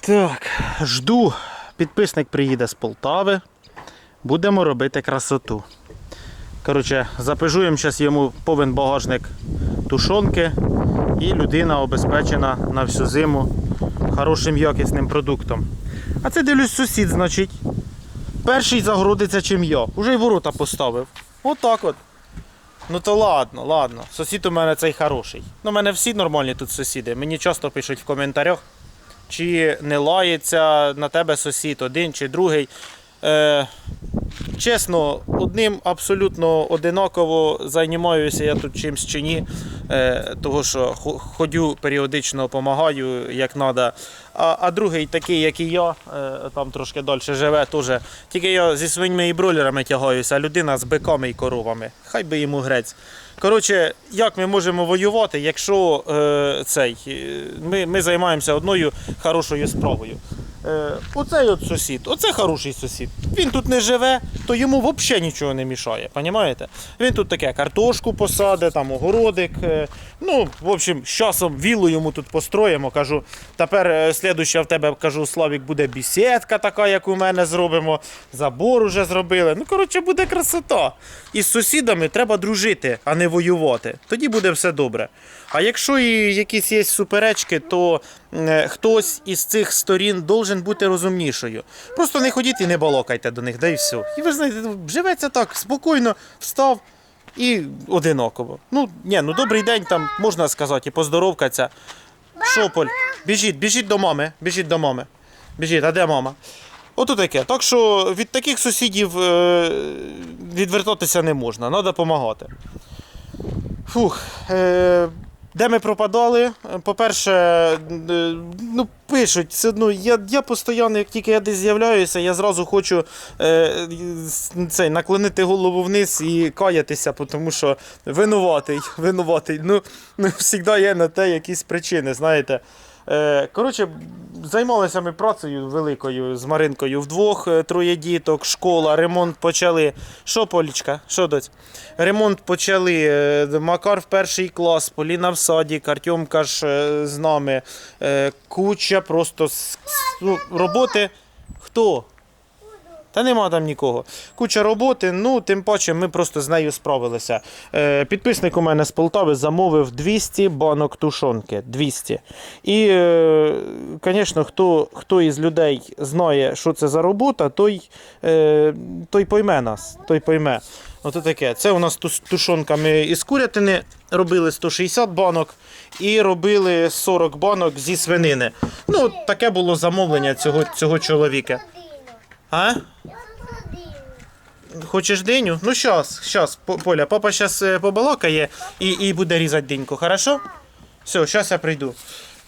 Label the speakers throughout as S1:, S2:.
S1: Так, жду. Підписник приїде з Полтави. Будемо робити красоту. Коротше, запежуємо зараз йому повен багажник тушонки, і людина обезпечена на всю зиму хорошим якісним продуктом. А це дивлюсь сусід, значить. Перший загородиться, чим я. Уже й ворота поставив. Отак от. Ну то ладно, ладно. Сусід у мене цей хороший. Ну, у мене всі нормальні тут сусіди. Мені часто пишуть в коментарях, чи не лається на тебе сусід, один чи другий. Е, чесно, одним абсолютно одинаково займаюся я тут чимсь чи ні. Е, того, що ходю періодично, допомагаю, як треба. А, а другий такий, як і я, е, там трошки далі живе, теж. Тільки я зі свиньми і бройлерами тягаюся, а людина з биками і коровами. Хай би йому грець. Коротше, як ми можемо воювати, якщо е, цей, е, ми, ми займаємося одною хорошою справою. Е, оцей от сусід, оце хороший сусід. Він тут не живе, то йому взагалі нічого не мішає. Понімаєте? Він тут таке картошку посаде, там огородик. е, ну, в общем, з часом віллу йому тут построїмо. Кажу, тепер е, слідуща в тебе кажу, Славік, буде бісідка така, як у мене зробимо. Забор уже зробили. Ну, коротше, буде красота. І з сусідами треба дружити, а не воювати. Тоді буде все добре. А якщо і якісь є суперечки, то е, хтось із цих сторін должен бути розумнішою. Просто не ходіть і не балокайте до них, да і все. І ви знаєте, живеться так, спокійно, встав і одиноково. Ну, ні, ну добрий день, там можна сказати, і поздоровкаться. Шополь, біжіть, біжіть до мами, біжіть до мами. Біжіть, а де мама? Ото таке. Так що від таких сусідів е, відвертатися не можна, треба допомагати. Фух. Е, де ми пропадали? По-перше, е, ну, пишуть, все одно, я, я постійно, як тільки я десь з'являюся, я зразу хочу е, цей, наклонити голову вниз і каятися, тому що винуватий, винуватий. Ну, ну завжди є на те якісь причини, знаєте. Е, коротше, займалися ми працею великою з Маринкою вдвох, е, троє діток, школа, ремонт почали. Що, Полічка? Що доць? Ремонт почали. е, Макар в перший клас, Поліна в саді, Артемка ж з нами. Куча просто роботи. Хто? Та нема там нікого. Куча роботи, ну тим паче ми просто з нею справилися. Е, підписник у мене з Полтави замовив 200 банок тушонки. 200. І, е, звісно, хто, хто із людей знає, що це за робота, той, е, той пойме нас. Той пойме. Ото таке. Це у нас тушонка ми із курятини робили 160 банок і робили 40 банок зі свинини. Ну, таке було замовлення цього, цього чоловіка. А? Хочеш диню? Ну щас, щас, Поля, папа зараз побалакає і, і буде різати диньку, хорошо? Все, зараз я прийду.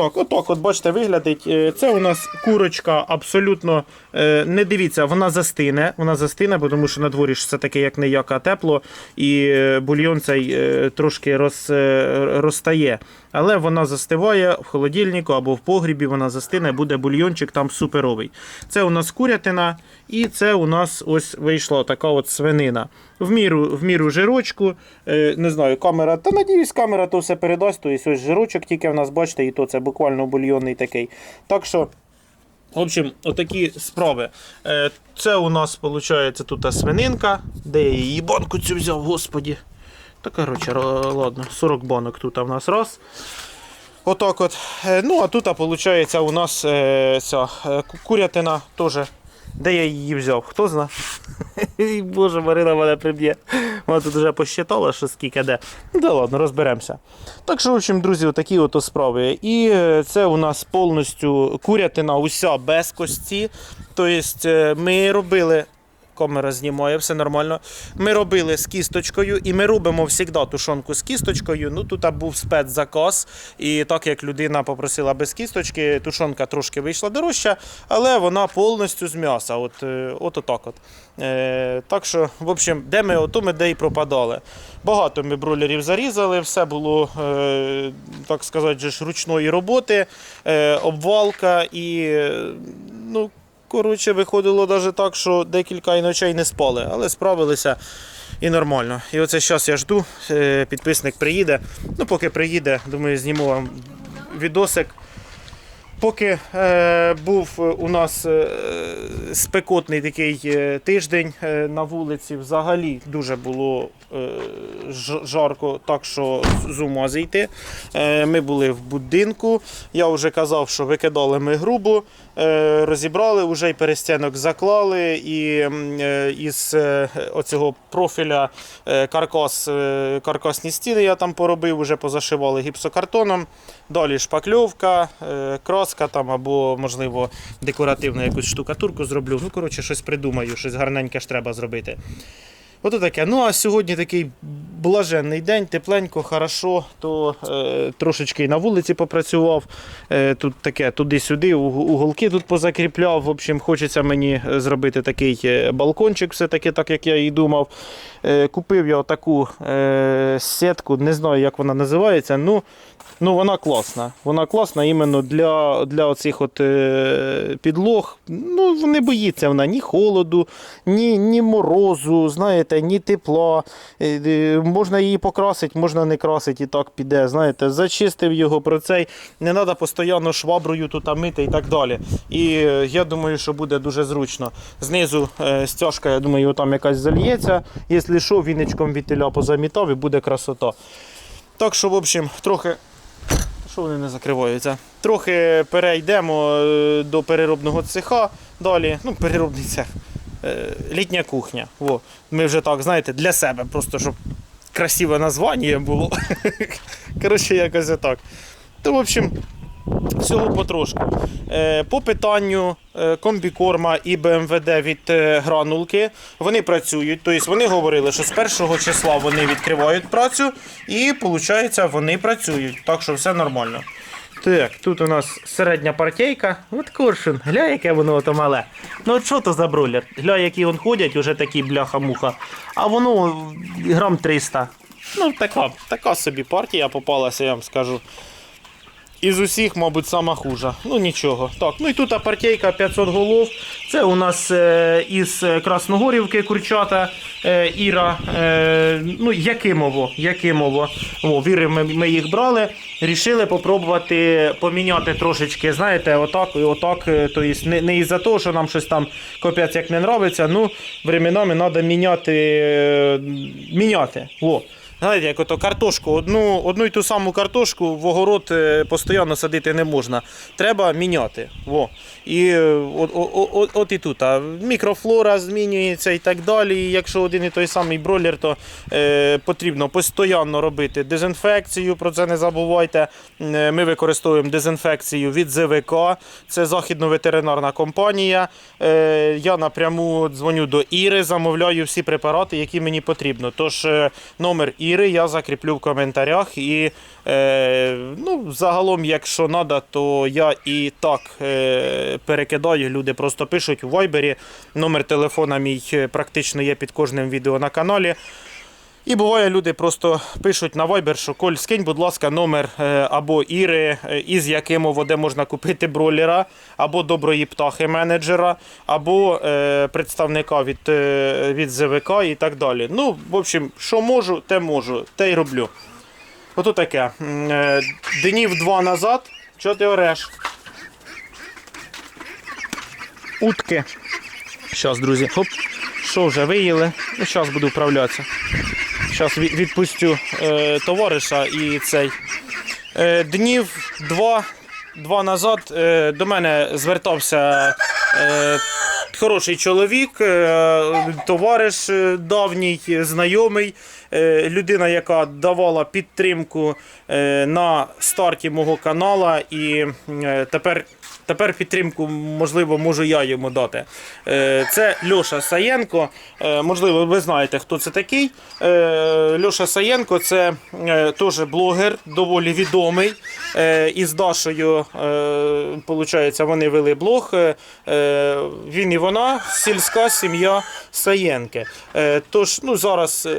S1: Так, отак, от бачите, виглядить. Е, Це у нас курочка абсолютно е, не дивіться, вона застине. Вона застине, тому що на дворі ж все таки як не як, а тепло, і е, бульйон цей трошки роз, розтає. Але вона застиває в холодильнику або в погрібі, вона застине, буде бульйончик там суперовий. Це у нас курятина, і це у нас ось вийшла така от свинина. В міру, в міру жирочку. Е, не знаю, камера. Та надіюсь, камера то все передасть. Тобто ось жирочок тільки в нас, бачите, і то це буквально бульйонний такий. Так що. В общем, отакі справи. Е, Це у нас виходить тут свининка. Де я її банку цю взяв, господі. Та коротше, ладно, 40 банок тут в нас раз. Отак от. Е, Ну, а тут, виходить, у нас ця курятина теж. Де я її взяв? Хто знає? Боже, Марина мене приб'є. Вона тут вже посчитала, що скільки де. Ну, да ладно, розберемося. Так що, в общем, друзі, отакі от справи. І е, це у нас повністю курятина уся без кості. Тобто ми робили. Камера знімає, все нормально. Ми робили з кісточкою, і ми робимо завжди тушонку з кісточкою. Ну тут був спецзаказ, і так як людина попросила без кісточки, тушонка трошки вийшла дорожча, але вона повністю з м'яса. От, е, от отак от. Е, так що, в общем, де ми ото ми де й пропадали. Багато ми бройлерів зарізали, все було, е, так сказати, ручної роботи, е, обвалка і е, ну. Коротше, виходило навіть так, що декілька і ночей не спали, але справилися і нормально. І оце зараз я жду, е, підписник приїде. Ну, поки приїде, думаю, зніму вам відосик. Поки е, був у нас е, спекотний такий е, тиждень е, на вулиці, взагалі дуже було е, жарко, так що з- ума зійти. Е, ми були в будинку. Я вже казав, що викидали ми грубу, е, розібрали, вже й перестінок заклали, і е, із е, оцього профіля е, каркас, е, каркасні стіни я там поробив, вже позашивали гіпсокартоном. Далі шпакльовка, е, краска там або, можливо, декоративну якусь штукатурку зроблю. Ну, коротше, щось придумаю, щось гарненьке ж треба зробити. Ото таке. Ну а сьогодні такий блаженний день, тепленько, хорошо, то е, трошечки на вулиці попрацював. Е, тут таке туди-сюди, уголки тут позакріпляв. В общем, хочеться мені е, зробити такий е, балкончик, все-таки, так як я і думав. Е, купив я таку е, сітку, не знаю, як вона називається. Ну, Ну, вона класна. Вона класна іменно для, для оцих от, е, підлог. Ну, не боїться вона ні холоду, ні, ні морозу, знаєте, ні тепла. Е, е, можна її покрасити, можна не красити, і так піде. Знаєте, зачистив його про цей. Не треба постійно шваброю тут мити і так далі. І е, я думаю, що буде дуже зручно. Знизу стяжка, я думаю, там якась зальється. Якщо що, віничком від теля позамітав і буде красота. Так що, в общем, трохи що вони не закриваються? Трохи перейдемо до переробного цеха. Далі, ну, переробний цех. Е, Літня кухня. Во. Ми вже так, знаєте, для себе, просто щоб красиве названня було. Коротше, якось так. То, в общем, всього потрошку. Е, По питанню е, комбікорма і БМВД від гранулки вони працюють. Тобто вони говорили, що з першого числа вони відкривають працю і, виходить, вони працюють. Так що все нормально. Так, тут у нас середня партійка. От коршун. Гля, яке воно ото мале. Ну от що то за бролер? Гля, які он ходять, уже такі бляха-муха. А воно грам 300. Ну, така, така собі партія попалася, я вам скажу. Із усіх, мабуть, сама хужа. Ну нічого. Так, ну і тут партійка 500 голов. Це у нас е, із Красногорівки курчата е, Іра. Е, ну, Якимово. Якимово. О, віри, ми, ми їх брали. Рішили попробувати поміняти трошечки, знаєте, отак і отак. е, Тобто не, не із-за того, що нам щось там капець як не нравиться. Ну, временами треба міняти. е, міняти. О. Знаєте, як ото картошку, одну, одну й ту саму картошку в огород е, постійно садити не можна. Треба міняти. Во. І е, от, от, от, і тут. А мікрофлора змінюється і так далі. І якщо один і той самий бройлер, то е, потрібно постійно робити дезінфекцію, про це не забувайте. Е, Ми використовуємо дезінфекцію від ЗВК, це західно-ветеринарна компанія. Е, Я напряму дзвоню до Іри, замовляю всі препарати, які мені потрібно. Тож номер Іри я закріплю в коментарях. І е, ну, загалом, якщо треба, то я і так е, перекидаю. Люди просто пишуть у Вайбері. Номер телефона мій е, практично є під кожним відео на каналі. І буває, люди просто пишуть на Viber, що Коль, скинь, будь ласка, номер е, або Іри, е, із яким де можна купити бролера, або доброї птахи менеджера, або е, представника від, е, від ЗВК і так далі. Ну, в общем, що можу, те можу, те й роблю. Ото таке. Е, Днів два назад. Чого ти ореш? Утки. Зараз, друзі, хоп. Що вже виїли? Ну, зараз буду вправлятися. Зараз відпустю е, товариша і цей. Е, днів два, два назад е, до мене звертався е, хороший чоловік, е, товариш е, давній, знайомий, людина, яка давала підтримку е, на старті мого канала. І е, тепер. Тепер підтримку, можливо, можу я йому дати. Е, Це Льоша Саєнко. Е, Можливо, ви знаєте, хто це такий. Е, Льоша Саєнко це е, теж блогер, доволі відомий. Е, Із Дашою, виходить, вони вели блог. Е, е, Він і вона, сільська сім'я Саєнки. Е, Тож, ну, зараз е,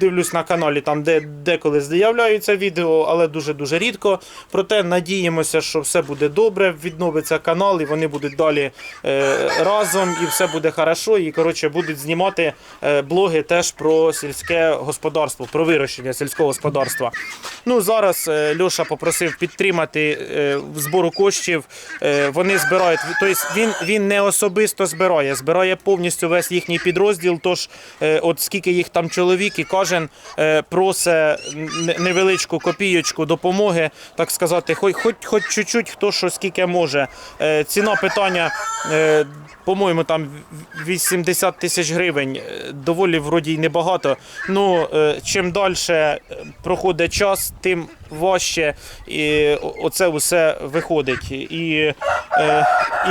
S1: дивлюсь на каналі, там де деколи з'являються відео, але дуже-дуже рідко. Проте надіємося, що все буде добре, відновиться канал, і вони будуть далі е, разом, і все буде хорошо. І коротше будуть знімати е, блоги теж про сільське господарство, про вирощення сільського господарства. Ну зараз е, Льоша попросив підтримати е, збору коштів. Е, вони збирають, тобто він, він не особисто збирає, збирає повністю весь їхній підрозділ. Тож, е, от скільки їх там чоловік, і кожен е, просить невеличку копійочку допомоги, так сказати, хоч хоч, хоч чуть-чуть, хто що скільки може. Е, ціна питання. Е, по-моєму, там 80 тисяч гривень. Доволі вроді й небагато. Ну, чим далі проходить час, тим важче і оце все виходить. І,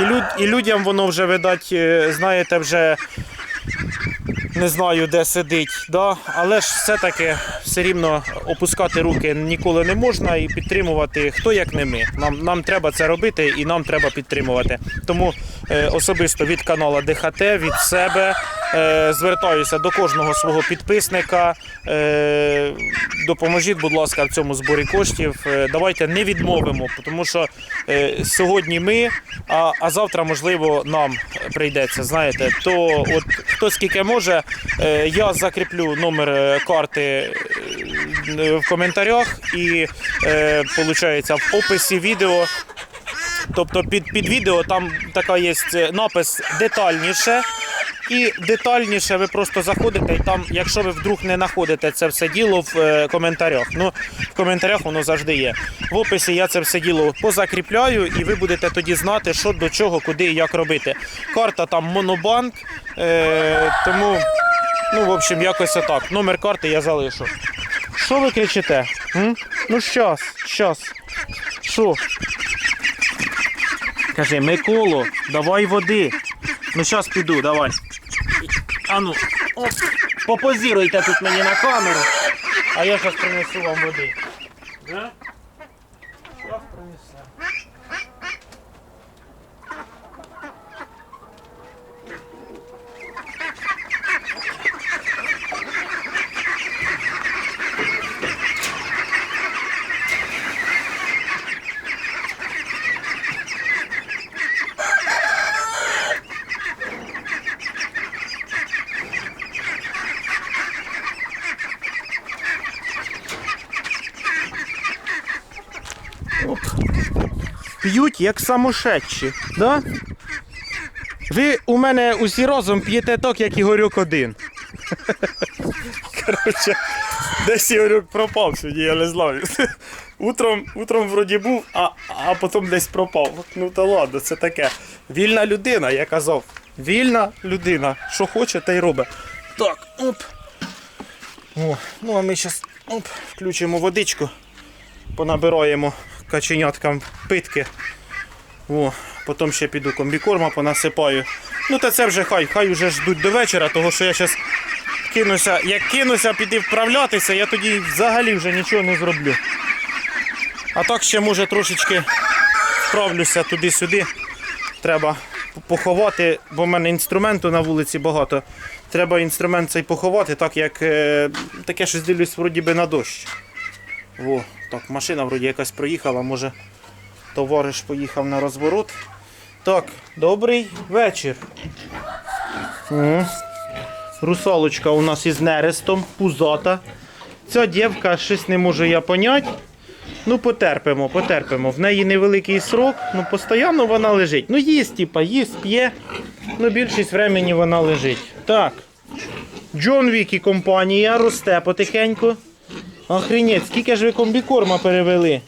S1: і, люд, і людям воно вже видать, знаєте, вже не знаю, де сидить. Да? Але ж все-таки все рівно опускати руки ніколи не можна і підтримувати хто як не ми. Нам, нам треба це робити і нам треба підтримувати. Тому е, особисто від каналу ДХТ, від себе звертаюся до кожного свого підписника. Е, допоможіть, будь ласка, в цьому зборі коштів. Е, давайте не відмовимо, тому що е, сьогодні ми, а, завтра, можливо, нам прийдеться. Знаєте, то от хто скільки може, е, я закріплю номер е, карти е, в коментарях і е, виходить, в описі відео. Тобто під, під відео там така є напис детальніше. І детальніше ви просто заходите, і там, якщо ви вдруг не знаходите це все діло в е, коментарях. Ну, в коментарях воно завжди є. В описі я це все діло позакріпляю, і ви будете тоді знати, що до чого, куди і як робити. Карта там Монобанк, е, тому, ну, в общем, якось отак. Номер карти я залишу. Що ви кричите? М? Ну, щас, щас. Що? Каже, Миколо, давай води. Ну зараз піду, давай. А ну, оп, попозіруйте тут мені на камеру, а я зараз принесу вам води. Да? П'ють як самошедші, да? Ви у мене усі разом п'єте так, як Ігорюк один. Коротше, десь Ігорюк пропав сьогодні, я не знаю. Утром, утром вроді був, а, а потім десь пропав. Ну та ладно, це таке. Вільна людина, я казав. Вільна людина. Що хоче, те й робить. Так, оп. О, ну а ми зараз включимо водичку понабираємо каченяткам питки. О, потім ще піду комбікорма понасипаю. Ну та це вже хай, хай вже ждуть до вечора, того що я зараз кинуся, як кинуся піди вправлятися, я тоді взагалі вже нічого не зроблю. А так ще може трошечки вправлюся туди-сюди. Треба поховати, бо в мене інструменту на вулиці багато. Треба інструмент цей поховати, так як е, таке щось дивлюсь вроді би на дощ. Во, так, машина вроді якась проїхала, може товариш поїхав на розворот. Так, добрий вечір. О, русалочка у нас із нерестом, пузата. Ця дівка щось не можу я поняти. Ну, потерпимо, потерпимо. В неї невеликий срок, ну постійно вона лежить. Ну, їсть, типа, їсть, п'є. Ну, більшість времени вона лежить. Так. Джон Вік і компанія росте потихеньку. Охренеть, скільки ж ви комбікорма перевели?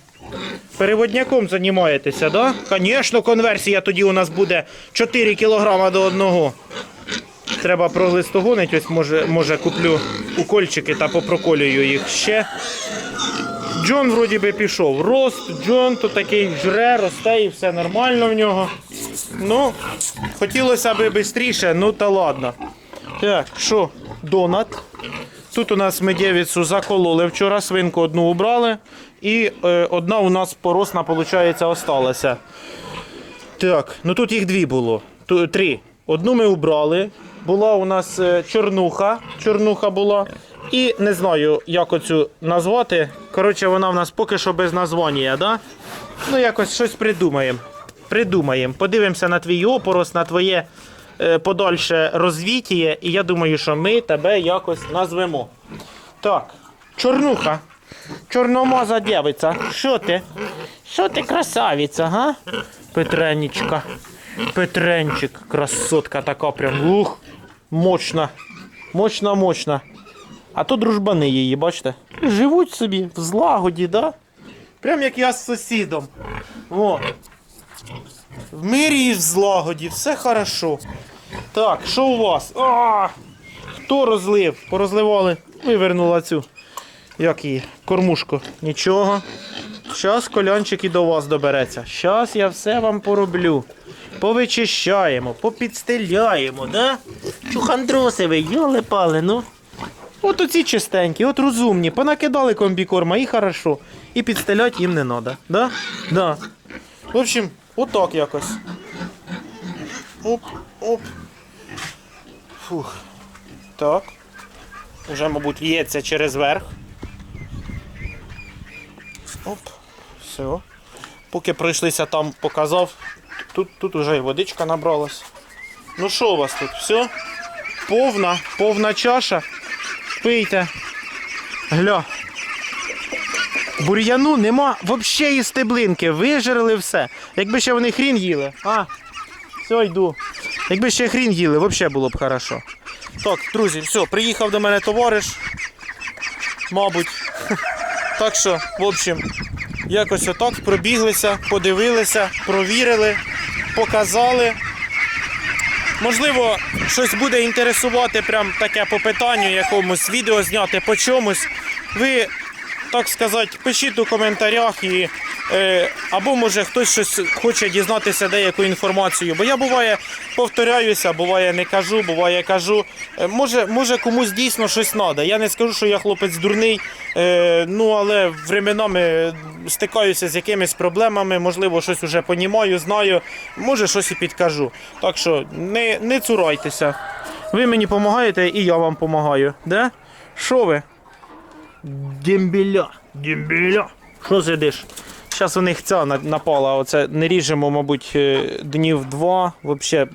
S1: Переводняком займаєтеся, да? Звісно, конверсія тоді у нас буде 4 кг до одного. Треба проглистогонити, ось може, може куплю укольчики та попроколюю їх ще. Джон вроді би пішов. Рост, Джон то такий жре, росте і все нормально в нього. Ну, хотілося б швидше, ну та ладно. Так, що, донат. Тут у нас ми дівицю закололи вчора, свинку одну убрали. І е, одна у нас поросна, виходить, осталася. Так, ну тут їх дві було. Три. Одну ми убрали. Була у нас е, чорнуха. Чорнуха була. І не знаю, як оцю назвати. Коротше, вона в нас поки що без названня, да? Ну, якось щось придумаємо. Придумаємо. Подивимося на твій опорос, на твоє подальше розвіття, і я думаю, що ми тебе якось назвемо. Так, чорнуха. Чорномаза дівиця. Що ти? Що ти красавиця, га? Петренічка. Петренчик, красотка така прям. Ух, мощна. Мощна, мощна. А то дружбани її, бачите? Живуть собі в злагоді, да? Прям як я з сусідом. О. В мирі і в злагоді, все хорошо. Так, що у вас? А, хто розлив? Порозливали. Вивернула цю. Як її? Кормушку. Нічого. Щас колянчик і до вас добереться. Щас я все вам пороблю. Повичищаємо, попідстеляємо, да? Чухандроси ви, йоли пали, ну. От оці чистенькі, от розумні, понакидали комбікорма і хорошо. І підстелять їм не треба. Да? Да. В общем, отак якось. Оп, оп. Фух. Так. Уже, мабуть, лється через верх. Оп. Все. Поки пройшлися там, показав. Тут, тут уже і водичка набралась. Ну що у вас тут? Все? Повна, повна чаша. Пийте. Гля. Бур'яну нема взагалі і стеблинки. Вижерли все. Якби ще вони хрін їли. А, все, йду. Якби ще хрін їли, взагалі було б хорошо. Так, друзі, все, приїхав до мене товариш. Мабуть. Так що, в общем, якось отак пробіглися, подивилися, провірили, показали. Можливо, щось буде інтересувати, прям таке по питанню, якомусь відео зняти по чомусь. Ви, так сказати, пишіть у коментарях і. Е, або може хтось щось хоче дізнатися деяку інформацію. Бо я буває повторяюся, буває не кажу, буває кажу. Е, може, може комусь дійсно щось треба. Я не скажу, що я хлопець дурний, е, ну але временами стикаюся з якимись проблемами, можливо, щось уже понімаю, знаю, може щось і підкажу. Так що не, не цурайтеся. Ви мені допомагаєте і я вам допомагаю. Да? Що ви? Дембіля, дембіля. Що сидиш? Зараз у них ця на- напала. Оце не ріжемо, мабуть, е, днів два. Взагалі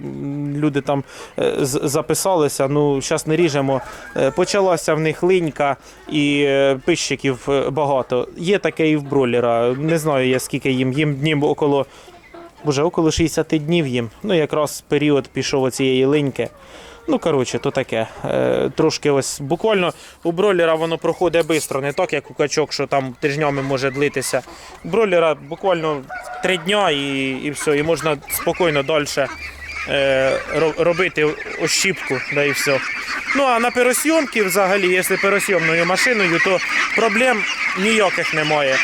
S1: люди там е, записалися. Ну, зараз не ріжемо. Е, Почалася в них линька і пищиків багато. Є таке і в бролера. Не знаю я скільки їм. Їм днів около. Боже, около 60 днів їм. Ну, якраз період пішов оцієї линьки. Ну, коротше, то таке. Е, трошки ось буквально у бройлера воно проходить швидко, не так, як у качок, що там тижнями може длитися. У бройлера буквально три дня і, і все, і можна спокійно далі е, робити ощіпку, да і все. Ну а на пересйомки взагалі, якщо пересйомною машиною, то проблем ніяких немає.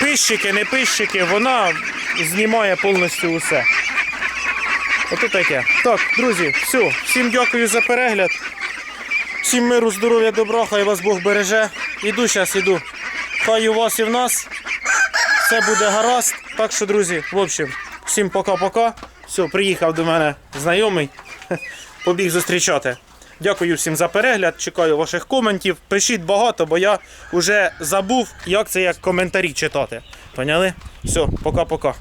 S1: Пищики, не пищики, вона знімає повністю усе. Ото таке. Так, друзі, все. Всім дякую за перегляд. Всім миру, здоров'я, добра, хай вас Бог береже. Іду зараз, іду. Хай у вас і в нас. Все буде гаразд. Так що, друзі, в общем, всім пока-пока. Все, приїхав до мене знайомий. Побіг зустрічати. Дякую всім за перегляд. Чекаю ваших коментів. Пишіть багато, бо я вже забув, як це як коментарі читати. Поняли? Все, пока-пока.